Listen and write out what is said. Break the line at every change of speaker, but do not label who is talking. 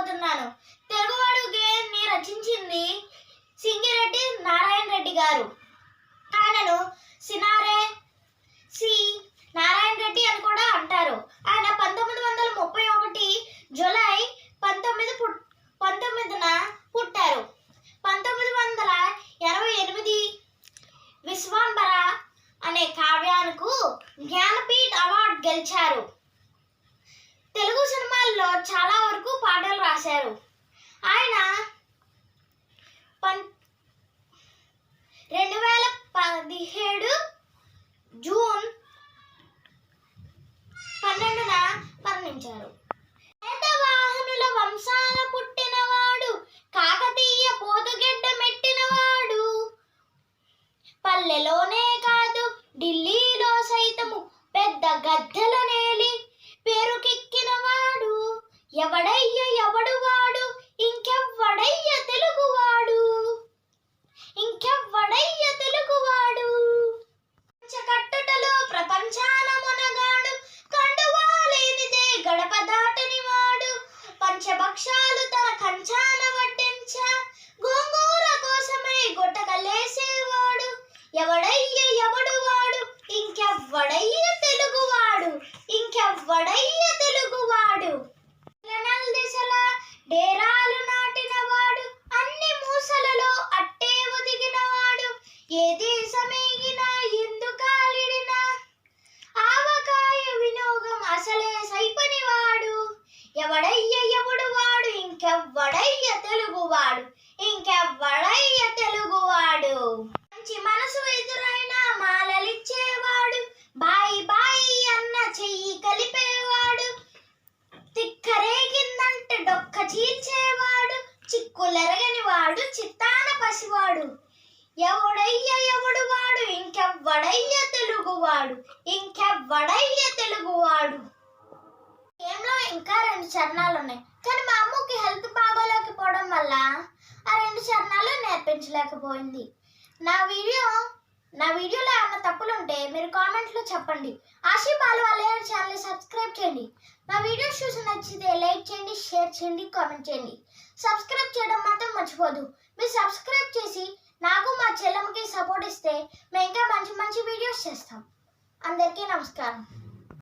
చెప్పబోతున్నాను తెలుగువాడు గేయాన్ని రచించింది సింగిరెడ్డి నారాయణ రెడ్డి గారు. ఆయనను సినారే సి నారాయణ రెడ్డి అని కూడా అంటారు. ఆయన పంతొమ్మిది వందల ముప్పై ఒకటి జూలై పంతొమ్మిది పుట్ పంతొమ్మిదిన పుట్టారు. పంతొమ్మిది వందల ఇరవై ఎనిమిది విశ్వాంబర అనే కావ్యానికి జ్ఞానపీఠ్ అవార్డు గెలిచారు. చేశారు. ఆయన రెండు వేల పదిహేడు జూన్ పన్నెండున మరణించారు. వాహనుల వంశాల పుట్టినవాడు కాకతీయ పోతుగెడ్డ మెట్టినవాడు. పల్లెలోనే కాదు ఢిల్లీలో సైతము పెద్ద గద్దెల నేలి పేరుకెక్కినవాడు. ఎవడయ్య ఎవడు వాడు ఇంకెవ్వడయ్య తెలుగువాడు ఇంకెవ్వడయ్య తెలుగువాడు కట్టుటలో ప్రపంచాన మునగాడు కండువాలేనిదే గడప దాటని వాడు పంచభక్షాలు తన కంచాన వడ్డించ గోంగూర కోసమై గొట్టకలేసేవాడు ఎవడయ్య ఎవడు వాడు ఇంకెవ్వడయ్య తెలుగువాడు ఇంకెవ్వడయ్య తెలుగువాడు? నెల దిశల డేరాలు నాటినవాడు అన్ని మూసలలో అట్టే ఒదిగినవాడు ఏ దేశమేగినా ఎందుకాలిడినా ఆవకాయ వినోగం అసలే సైపనివాడు ఎవడయ్య ఎవడు వాడు ఇంకెవ్వడయ్య తెలుగువాడు. ఇంకెవ్వడయ్య తెలుగు చిత్తాన ఎవడయ్య ఎవడు వాడు ఇంకెవ్వడయ్య తెలుగువాడు? ఇంకెవ్వడయ్య తెలుగువాడు? గేమ్లో ఇంకా రెండు చరణాలు ఉన్నాయి కానీ మా అమ్మకి హెల్త్ బాగోలేకపోవడం వల్ల ఆ రెండు చరణాలు నేర్పించలేకపోయింది. నా వీడియో నా వీడియోలో ఏమైనా తప్పులు ఉంటే మీరు కామెంట్లో చెప్పండి. ఆశీ బాలు వాళ్ళ ఛానల్ సబ్స్క్రైబ్ చేయండి. మా వీడియోస్ చూసి నచ్చితే లైక్ చేయండి షేర్ చేయండి కామెంట్ చేయండి. సబ్స్క్రైబ్ చేయడం మాత్రం మర్చిపోదు. మీరు సబ్స్క్రైబ్ చేసి నాకు మా చెల్లెమ్మకి సపోర్ట్ ఇస్తే మేము ఇంకా మంచి మంచి వీడియోస్ చేస్తాం. అందరికీ నమస్కారం.